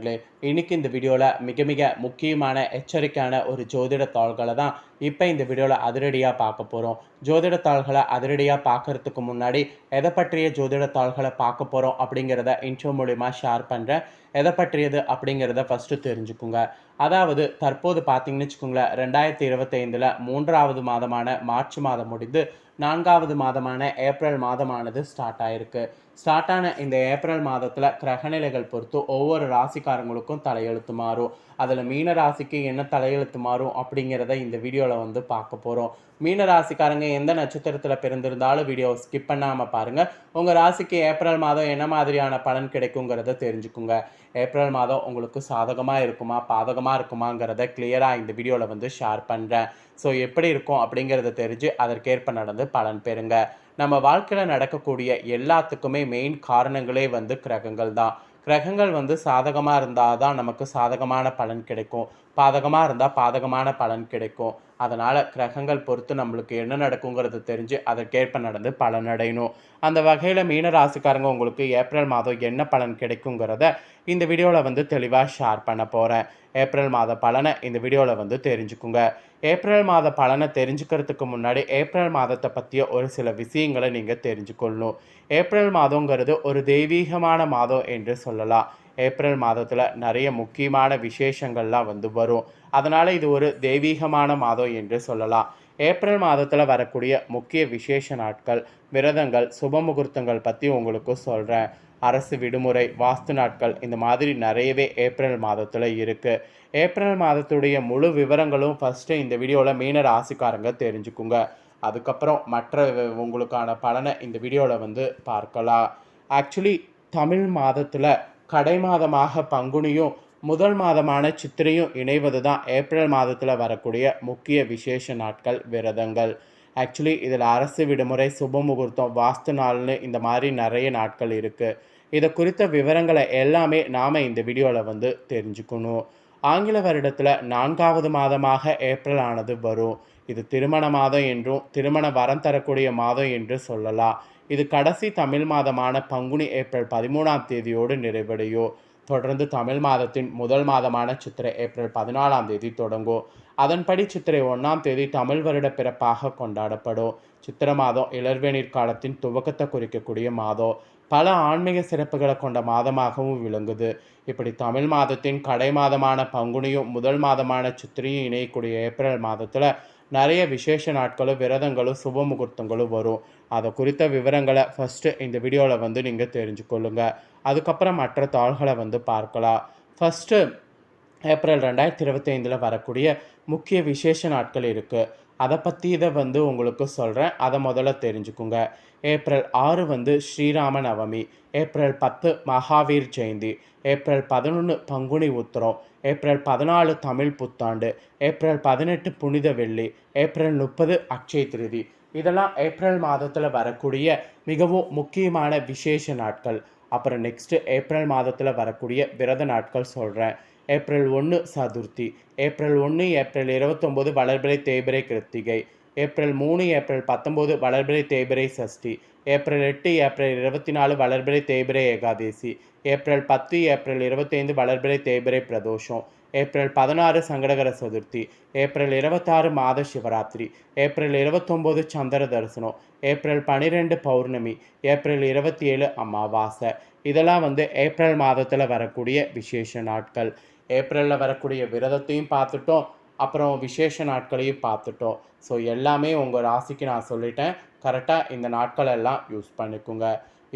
நண்பர்களே இன்னைக்கு இந்த வீடியோவில் மிக மிக முக்கியமான எச்சரிக்கையான ஒரு ஜோதிட தாள்களை தான் இப்போ இந்த வீடியோவில் அதிரடியாக பார்க்க போகிறோம் ஜோதிட தாள்களை அதிரடியாக பார்க்கறதுக்கு முன்னாடி எதை பற்றிய ஜோதிட தாள்களை பார்க்க போகிறோம் அப்படிங்கிறத இன்ட்ரோ மூலிமா ஷேர் பண்ணுறேன் எதை பற்றியது அப்படிங்கிறத ஃபஸ்ட்டு தெரிஞ்சுக்குங்க. அதாவது தற்போது பார்த்தீங்கன்னு வச்சுக்கோங்களேன் ரெண்டாயிரத்தி இருபத்தைந்தில் மூன்றாவது மாதமான மார்ச் மாதம் முடிந்து நான்காவது மாதமான ஏப்ரல் மாதமானது ஸ்டார்ட் ஆயிருக்கு. ஸ்டார்ட் ஆன இந்த ஏப்ரல் மாதத்தில் கிரகநிலைகள் பொறுத்து ஒவ்வொரு ராசிக்காரங்களுக்கும் தலையெழுத்து மாறும். அதில் மீனராசிக்கு என்ன தலையெழுத்து மாறும் அப்படிங்கிறத இந்த வீடியோவில் வந்து பார்க்க போகிறோம் மீன ராசிக்காரங்க எந்த நட்சத்திரத்தில் பிறந்திருந்தாலும் வீடியோ ஸ்கிப் பண்ணாமல் பாருங்கள் உங்கள் ராசிக்கு ஏப்ரல் மாதம் என்ன மாதிரியான பலன் கிடைக்குங்கிறத தெரிஞ்சுக்குங்க. ஏப்ரல் மாதம் உங்களுக்கு சாதகமாக இருக்குமா பாதகமாக இருக்குமாங்கிறத கிளியராக இந்த வீடியோவில் வந்து ஷேர் பண்ணுறேன் ஸோ எப்படி இருக்கும் அப்படிங்கிறத தெரிஞ்சு அதற்கேற்ப நடந்து பலன் பெறுங்க. நம்ம வாழ்க்கையில் நடக்கக்கூடிய எல்லாத்துக்குமே மெயின் காரணங்களே வந்து கிரகங்கள் தான் கிரகங்கள் வந்து சாதகமாக இருந்தால் தான் நமக்கு சாதகமான பலன் கிடைக்கும். பாதகமாக இருந்தால் பாதகமான பலன் கிடைக்கும். அதனால் கிரகங்கள் பொறுத்து நம்மளுக்கு என்ன நடக்குங்கிறது தெரிஞ்சு அதற்கேற்ப நடந்து பலன் அடையணும். அந்த வகையில் மீன ராசிக்காரங்க உங்களுக்கு ஏப்ரல் மாதம் என்ன பலன் கிடைக்குங்கிறத இந்த வீடியோவில் வந்து தெளிவாக ஷேர் பண்ண போகிறேன் ஏப்ரல் மாத பலனை இந்த வீடியோவில் வந்து தெரிஞ்சுக்குங்க. ஏப்ரல் மாத பலனை தெரிஞ்சுக்கிறதுக்கு முன்னாடி ஏப்ரல் மாதத்தை பற்றிய ஒரு சில விஷயங்களை நீங்கள் தெரிஞ்சுக்கொள்ளணும். ஏப்ரல் மாதங்கிறது ஒரு தெய்வீகமான மாதம் என்று சொல்லலாம். ஏப்ரல் மாதத்தில் நிறைய முக்கியமான விசேஷங்கள்லாம் வந்து வரும். அதனால் இது ஒரு தெய்வீகமான மாதம் என்று சொல்லலாம். ஏப்ரல் மாதத்தில் வரக்கூடிய முக்கிய விசேஷ நாட்கள் விரதங்கள் சுப முகூர்த்தங்கள் பற்றி உங்களுக்கு சொல்கிறேன் அரசு விடுமுறை வாஸ்து நாட்கள் இந்த மாதிரி நிறையவே ஏப்ரல் மாதத்தில் இருக்குது ஏப்ரல் மாதத்துடைய முழு விவரங்களும் ஃபஸ்ட்டு இந்த வீடியோவில் மீன ராசிக்காரங்க தெரிஞ்சுக்குங்க. அதுக்கப்புறம் மற்ற உங்களுக்கான பலனை இந்த வீடியோவில் வந்து பார்க்கலாம். ஆக்சுவலி தமிழ் மாதத்தில் கடை மாதமாக பங்குனியும் முதல் மாதமான சித்திரையும் இணைவது தான் ஏப்ரல் மாதத்தில் வரக்கூடிய முக்கிய விசேஷ நாட்கள் விரதங்கள். ஆக்சுவலி இதில் அரசு விடுமுறை சுப முகூர்த்தம் வாஸ்து நாள்னு இந்த மாதிரி நிறைய நாட்கள் இருக்குது இதை குறித்த விவரங்களை எல்லாமே நாம் இந்த வீடியோவில் வந்து தெரிஞ்சுக்கணும். ஆங்கில வருடத்தில் நான்காவது மாதமாக ஏப்ரல் ஆனது வரும். இது திருமண மாதம் என்றும் திருமண வரம் தரக்கூடிய மாதம் என்று சொல்லலாம். இது கடைசி தமிழ் மாதமான பங்குனி ஏப்ரல் பதிமூணாம் தேதியோடு நிறைவடையும் தொடர்ந்து தமிழ் மாதத்தின் முதல் மாதமான சித்திரை ஏப்ரல் பதினாலாம் தேதி தொடங்கும். அதன்படி சித்திரை ஒன்றாம் தேதி தமிழ் வருட பிறப்பாக கொண்டாடப்படும். சித்திரை மாதம் இளர்வேநீர் காலத்தின் துவக்கத்தை குறிக்கக்கூடிய மாதம். பல ஆன்மீக சிறப்புகளை கொண்ட மாதமாகவும் விளங்குது. இப்படி தமிழ் மாதத்தின் கடை மாதமான பங்குனியும் முதல் மாதமான சித்திரையும் இணையக்கூடிய ஏப்ரல் மாதத்தில் நிறைய விசேஷ நாட்களும் விரதங்களும் சுப முகூர்த்தங்களும் வரும். அதை குறித்த விவரங்களை ஃபஸ்ட்டு இந்த வீடியோவில் வந்து நீங்கள் தெரிஞ்சுக்கொள்ளுங்க. அதுக்கப்புறம் மற்ற தாள்களை வந்து பார்க்கலாம். ஃபஸ்ட்டு ஏப்ரல் ரெண்டாயிரத்தி இருபத்தைந்தில் வரக்கூடிய முக்கிய விசேஷ நாட்கள் இருக்குது அதை பற்றி இதை வந்து உங்களுக்கு சொல்கிறேன் அதை முதல்ல தெரிஞ்சுக்குங்க. ஏப்ரல் ஆறு வந்து ஸ்ரீராம நவமி. ஏப்ரல் பத்து மகாவீர் ஜெயந்தி. ஏப்ரல் பதினொன்று பங்குனி உத்திரம். ஏப்ரல் பதினாலு தமிழ் புத்தாண்டு. ஏப்ரல் பதினெட்டு புனித வெள்ளி. ஏப்ரல் முப்பது அக்ஷய திருதி. இதெல்லாம் ஏப்ரல் மாதத்தில் வரக்கூடிய மிகவும் முக்கியமான விசேஷ நாட்கள். அப்புறம் நெக்ஸ்ட்டு ஏப்ரல் மாதத்தில் வரக்கூடிய விரத நாட்கள் சொல்கிறேன் ஏப்ரல் ஒன்று சதுர்த்தி ஏப்ரல் ஒன்று ஏப்ரல் இருபத்தொம்போது வளர்பிறை தேய்பிரை கிருத்திகை ஏப்ரல் மூணு ஏப்ரல் பத்தொம்போது வளர்பிறை தேய்பிரை சஷ்டி ஏப்ரல் எட்டு ஏப்ரல் இருபத்தி நாலு வளர்பிறை தேய்பிரை ஏகாதேசி ஏப்ரல் பத்து ஏப்ரல் இருபத்தைந்து வளர்பிறை தேய்பிரை பிரதோஷம் ஏப்ரல் பதினாறு சங்கடகர சதுர்த்தி ஏப்ரல் இருபத்தாறு மாத சிவராத்திரி ஏப்ரல் இருபத்தொம்போது சந்திர தரிசனம் ஏப்ரல் பன்னிரெண்டு பௌர்ணமி ஏப்ரல் இருபத்தி ஏழு அமாவாசை. இதெல்லாம் வந்து ஏப்ரல் மாதத்தில் வரக்கூடிய விசேஷ நாட்கள். ஏப்ரலில் வரக்கூடிய விரதத்தையும் பார்த்துட்டோம். அப்புறம் விசேஷ நாட்களையும் பார்த்துட்டோம். ஸோ எல்லாமே உங்கள் ராசிக்கு நான் சொல்லிட்டேன். கரெக்டாக இந்த நாட்கள் எல்லாம் யூஸ் பண்ணிக்கோங்க.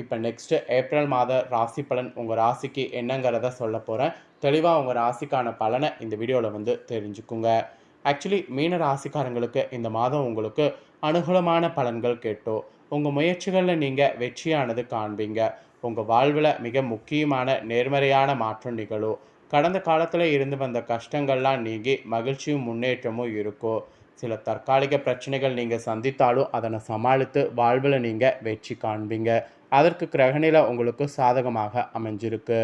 இப்போ நெக்ஸ்ட்டு ஏப்ரல் மாத ராசி பலன் உங்கள் ராசிக்கு என்னங்கிறத சொல்ல போகிறேன் தெளிவாக உங்கள் ராசிக்கான பலனை இந்த வீடியோவில் வந்து தெரிஞ்சுக்குங்க. ஆக்சுவலி மீன ராசிக்காரங்களுக்கு இந்த மாதம் உங்களுக்கு அனுகூலமான பலன்கள் கேட்டோ உங்கள் முயற்சிகளில் நீங்கள் வெற்றியானது காண்பீங்க. உங்கள் வாழ்வில் மிக முக்கியமான நேர்மறையான மாற்றம் நிகழும். கடந்த காலத்தில் இருந்து வந்த கஷ்டங்கள்லாம் நீங்கி மகிழ்ச்சியும் முன்னேற்றமும் இருக்கும் சில தற்காலிக பிரச்சனைகள் நீங்கள் சந்தித்தாலும் அதனை சமாளித்து வாழ்வில் நீங்கள் வெற்றி காண்பீங்க. அதற்கு கிரகநிலை உங்களுக்கு சாதகமாக அமைஞ்சிருக்கு.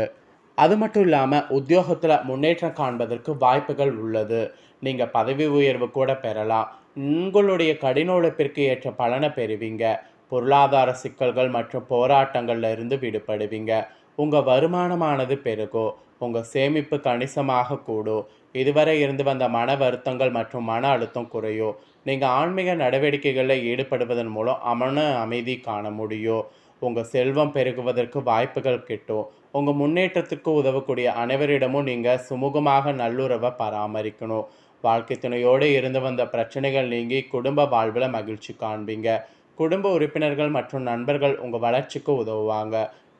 அது மட்டும் இல்லாமல் உத்தியோகத்தில் முன்னேற்றம் காண்பதற்கு வாய்ப்புகள் உள்ளது. நீங்கள் பதவி உயர்வு கூட பெறலாம். உங்களுடைய கடின உழைப்பிற்கு ஏற்ற பலனை பெறுவீங்க. பொருளாதார சிக்கல்கள் மற்றும் போராட்டங்கள்ல இருந்து விடுபடுவீங்க. உங்கள் வருமானமானது பெருகும் உங்கள் சேமிப்பு கணிசமாக கூடும். இதுவரை இருந்து வந்த மன வருத்தங்கள் மற்றும் மன அழுத்தம் குறையும் நீங்கள் ஆன்மீக நடவடிக்கைகளில் ஈடுபடுவதன் மூலம் அமன அமைதி காண முடியும் உங்கள் செல்வம் பெருகுவதற்கு வாய்ப்புகள் கிட்டும் உங்கள் முன்னேற்றத்துக்கு உதவக்கூடிய அனைவரிடமும் நீங்கள் சுமூகமாக நல்லுறவை பராமரிக்கணும். வாழ்க்கை துணையோடு இருந்து வந்த பிரச்சனைகள் நீங்கி குடும்ப வாழ்வில் மகிழ்ச்சி காண்பீங்க. குடும்ப உறுப்பினர்கள் மற்றும் நண்பர்கள் உங்கள் வளர்ச்சிக்கு உதவுவாங்க.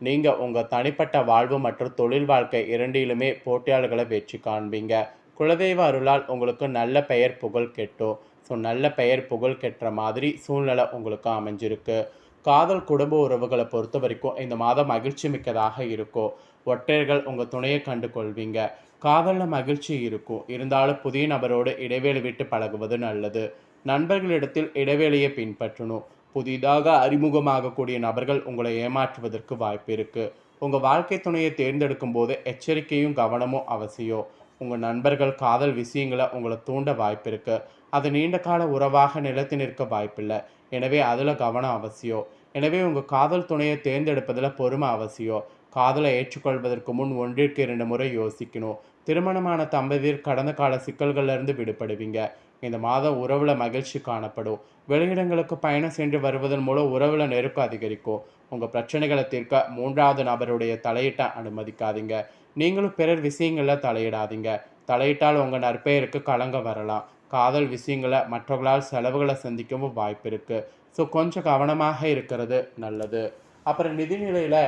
நீங்கள் உங்கள் தனிப்பட்ட வாழ்வு மற்றும் தொழில் வாழ்க்கை இரண்டிலுமே போட்டியாளர்களை வெற்றி காண்பீங்க. குலதெய்வ அருளால் உங்களுக்கு நல்ல பெயர் புகழ் கெட்டும். ஸோ நல்ல பெயர் புகழ் கெட்டுற மாதிரி சூழ்நிலை உங்களுக்கு அமைஞ்சிருக்கு. காதல் குடும்ப உறவுகளை பொறுத்த வரைக்கும் இந்த மாதம் மகிழ்ச்சி மிக்கதாக இருக்கும். ஒற்றையர்கள் உங்கள் துணையை கண்டு கொள்வீங்க காதலில் மகிழ்ச்சி இருக்கும். இருந்தாலும் புதிய நபரோடு இடைவேளை விட்டு பழகுவது நல்லது. நண்பர்களிடத்தில் இடைவேளையை பின்பற்றணும். புதிதாக அறிமுகமாகக்கூடிய நபர்கள் உங்களை ஏமாற்றுவதற்கு வாய்ப்பு இருக்குது உங்கள் வாழ்க்கை துணையை தேர்ந்தெடுக்கும் போது எச்சரிக்கையும் கவனமும் அவசியம். உங்கள் நண்பர்கள் காதல் விஷயங்களை உங்களை தூண்ட வாய்ப்பு இருக்குது அது நீண்ட கால உறவாக நிலைத்து நிற்க வாய்ப்பில்லை. எனவே அதில் கவனம் அவசியம். எனவே உங்கள் காதல் துணையை தேர்ந்தெடுப்பதில் பொறுமை அவசியம். காதலை ஏற்றுக்கொள்வதற்கு முன் ஒன்றிற்கு இரண்டு முறை யோசிக்கணும். திருமணமான தம்பதியர் கடந்த கால சிக்கல்கள்லேருந்து விடுபடுவீங்க. இந்த மாதம் உறவுல மகிழ்ச்சி காணப்படும். வெளியிடங்களுக்கு பயணம் சென்று வருவதன் மூலம் உறவுல நெருக்கம் அதிகரிக்கும். உங்க பிரச்சனைகளை தீர்க்க மூன்றாவது நபருடைய தலையிட்ட அனுமதிக்காதீங்க. நீங்களும் பிறர் விஷயங்கள்ல தலையிடாதீங்க. தலையிட்டால் உங்க நற்பெயருக்கு கலங்க வரலாம். காதல் விஷயங்களை மற்றவர்களால் செலவுகளை சந்திக்கவும் வாய்ப்பு இருக்கு. ஸோ கொஞ்சம் கவனமாக இருக்கிறது நல்லது. அப்புறம் நிதிநிலையில்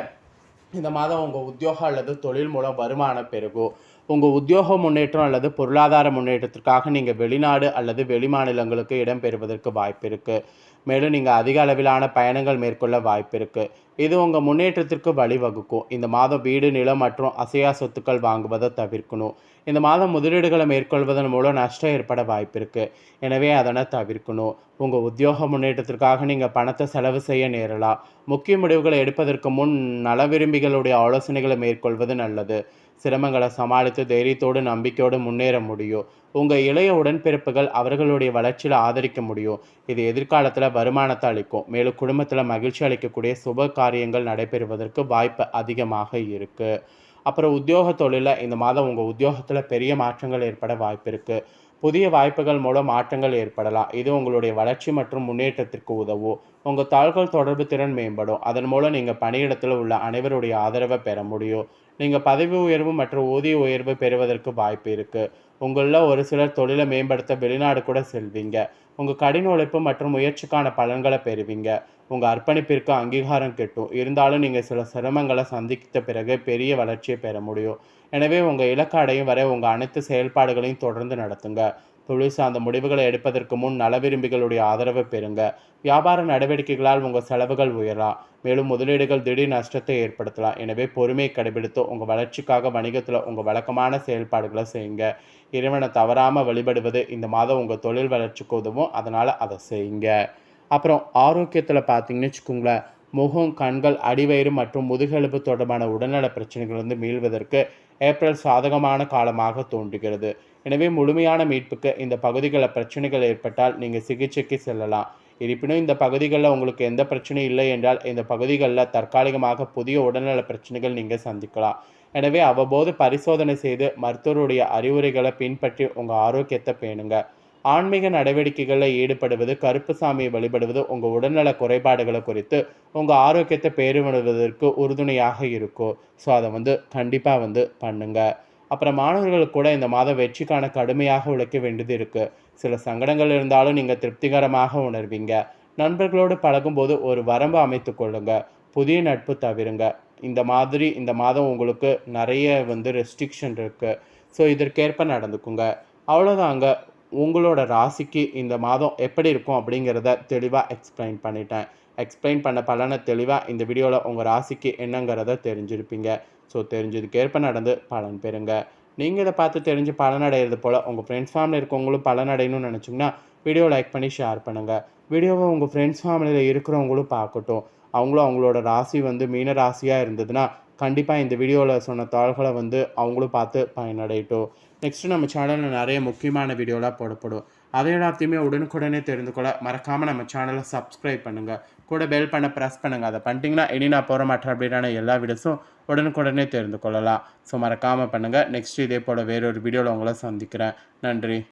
இந்த மாதம் உங்கள் உத்தியோகம் அல்லது தொழில் மூலம் வருமானம் பெருகும். உங்கள் உத்தியோக முன்னேற்றம் அல்லது பொருளாதார முன்னேற்றத்திற்காக நீங்கள் வெளிநாடு அல்லது வெளிமாநிலங்களுக்கு இடம்பெறுவதற்கு வாய்ப்பு இருக்குது மேலும் நீங்கள் அதிக அளவிலான பயணங்கள் மேற்கொள்ள வாய்ப்பு இருக்குது இது உங்கள் முன்னேற்றத்திற்கு வழிவகுக்கும். இந்த மாதம் வீடு நிலம் மற்றும் அசையா சொத்துக்கள் வாங்குவதை தவிர்க்கணும். இந்த மாதம் முதலீடுகளை மேற்கொள்வதன் மூலம் நஷ்டம் ஏற்பட வாய்ப்பு இருக்குது எனவே அதனை தவிர்க்கணும். உங்கள் உத்தியோக முன்னேற்றத்திற்காக நீங்கள் பணத்தை செலவு செய்ய நேரலாம் முக்கிய முடிவுகளை எடுப்பதற்கு முன் நல விரும்பிகளுடைய ஆலோசனைகளை மேற்கொள்வது நல்லது. சிரமங்களை சமாளித்து தைரியத்தோடு நம்பிக்கையோடு முன்னேற முடியும். உங்கள் இளைய உடன்பிறப்புகள் அவர்களுடைய வளர்ச்சியில் ஆதரிக்க முடியும். இது எதிர்காலத்தில் வருமானத்தை அளிக்கும். மேலும் குடும்பத்தில் மகிழ்ச்சி அளிக்கக்கூடிய சுப காரியங்கள் நடைபெறுவதற்கு வாய்ப்பு அதிகமாக இருக்குது அப்புறம் உத்தியோக தொழிலில் இந்த மாதம் உங்கள் உத்தியோகத்தில் பெரிய மாற்றங்கள் ஏற்பட வாய்ப்பு இருக்குது புதிய வாய்ப்புகள் மூலம் மாற்றங்கள் ஏற்படலாம். இது உங்களுடைய வளர்ச்சி மற்றும் முன்னேற்றத்திற்கு உதவும். உங்கள் தாள்கள் தொடர்பு திறன் மேம்படும். அதன் மூலம் நீங்கள் பணியிடத்தில் உள்ள அனைவருடைய ஆதரவை பெற முடியும். நீங்கள் பதவி உயர்வு மற்றும் ஊதிய உயர்வு பெறுவதற்கு வாய்ப்பு இருக்குது உங்களில் ஒரு சிலர் தொழிலை மேம்படுத்த வெளிநாடு கூட செல்வீங்க. உங்கள் கடின உழைப்பு மற்றும் முயற்சிக்கான பலன்களை பெறுவீங்க. உங்கள் அர்ப்பணிப்பிற்கு அங்கீகாரம் கிட்டும். இருந்தாலும் நீங்கள் சில சிரமங்களை சந்தித்த பிறகு பெரிய வளர்ச்சியை பெற முடியும். எனவே உங்கள் இலக்கு அடையும் வரை உங்கள் அனைத்து செயல்பாடுகளையும் தொடர்ந்து நடத்துங்க. தொழில் சார்ந்த முடிவுகளை எடுப்பதற்கு முன் நல விரும்பிகளுடைய ஆதரவை பெறுங்க. வியாபார நடவடிக்கைகளால் உங்கள் செலவுகள் உயரலாம். மேலும் முதலீடுகள் திடீர் நஷ்டத்தை ஏற்படுத்தலாம். எனவே பொறுமையை கடைபிடித்து உங்கள் வளர்ச்சிக்காக வணிகத்தில் உங்கள் வழக்கமான செயல்பாடுகளை செய்யுங்க. இறைவனை தவறாமல் வழிபடுவது இந்த மாதம் உங்கள் தொழில் வளர்ச்சிக்கு உதவும். அதனால் அதை செய்யுங்க. அப்புறம் ஆரோக்கியத்தில் பார்த்தீங்கன்னு வச்சுக்கோங்களேன் முகம் கண்கள் அடிவயிறு மற்றும் முதுகெலும்பு தொடர்பான உடல்நல வந்து மீள்வதற்கு ஏப்ரல் சாதகமான காலமாக தோன்றுகிறது. எனவே முழுமையான மீட்புக்கு இந்த பகுதிகளில் பிரச்சனைகள் ஏற்பட்டால் நீங்கள் சிகிச்சைக்கு செல்லலாம். இருப்பினும் இந்த பகுதிகளில் உங்களுக்கு எந்த பிரச்சனையும் இல்லை என்றால் இந்த பகுதிகளில் தற்காலிகமாக புதிய உடல்நல பிரச்சனைகள் நீங்கள் சந்திக்கலாம். எனவே அவ்வப்போது பரிசோதனை செய்து மருத்துவருடைய அறிவுரைகளை பின்பற்றி உங்கள் ஆரோக்கியத்தை பேணுங்க ஆன்மீக நடவடிக்கைகளில் ஈடுபடுவது கருப்பு சாமியை வழிபடுவது உங்கள் உடல்நல குறைபாடுகளை குறித்து உங்கள் ஆரோக்கியத்தை பேருவதற்கு உறுதுணையாக இருக்கும் ஸோ அதை வந்து கண்டிப்பாக வந்து பண்ணுங்க. அப்புறம் மாணவர்களுக்கு கூட இந்த மாதம் வெற்றிக்கான கடுமையாக உழைக்க வேண்டியது இருக்குது சில சங்கடங்கள் இருந்தாலும் நீங்கள் திருப்திகரமாக உணர்வீங்க. நண்பர்களோடு பழகும்போது ஒரு வரம்பு அமைத்து கொள்ளுங்க. புதிய நட்பு தவிருங்க. இந்த மாதிரி இந்த மாதம் உங்களுக்கு நிறைய வந்து ரெஸ்ட்ரிக்ஷன் இருக்குது ஸோ இதற்கேற்ப நடந்துக்குங்க. அவ்வளோதாங்க உங்களோட ராசிக்கு இந்த மாதம் எப்படி இருக்கும் அப்படிங்கிறத தெளிவாக எக்ஸ்பிளைன் பண்ணிட்டேன். எக்ஸ்பிளைன் பண்ண பலனை தெளிவாக இந்த வீடியோவில் உங்கள் ராசிக்கு என்னங்கிறத தெரிஞ்சிருப்பீங்க. ஸோ தெரிஞ்சதுக்கேற்ப நடந்து பலன் பெறுங்க. நீங்கள் இதை பார்த்து தெரிஞ்சு பலனடைகிறது போல் உங்கள் ஃப்ரெண்ட்ஸ் ஃபேமிலி இருக்கவங்களும் பலனடையணும்னு நினச்சிங்கன்னா வீடியோ லைக் பண்ணி ஷேர் பண்ணுங்கள் வீடியோவை உங்கள் ஃப்ரெண்ட்ஸ் ஃபேமிலியில் இருக்கிறவங்களும் பார்க்கட்டும். அவங்களும் அவங்களோட ராசி வந்து மீன ராசியாக இருந்ததுன்னா கண்டிப்பாக இந்த வீடியோவில் சொன்ன தாள்களை வந்து அவங்களும் பார்த்து பயனடையட்டும். நெக்ஸ்ட்டு நம்ம சேனலில் நிறைய முக்கியமான வீடியோலாம் போடப்படும். அதை எல்லாத்தையுமே உடனுக்குடனே தெரிந்து கொள்ள மறக்காமல் நம்ம சேனலை சப்ஸ்கிரைப் பண்ணுங்கள் கூட பெல் பண்ண ப்ரெஸ் பண்ணுங்கள் அதை பண்ணிட்டீங்கன்னா இனி நான் போகிற மாட்டேன் எல்லா வீடியோஸும் உடனுக்குடனே தெரிந்து கொள்ளலாம். ஸோ மறக்காமல் பண்ணுங்கள் நெக்ஸ்ட் இதே போல் வேறொரு வீடியோவில் உங்களை சந்திக்கிறேன். நன்றி.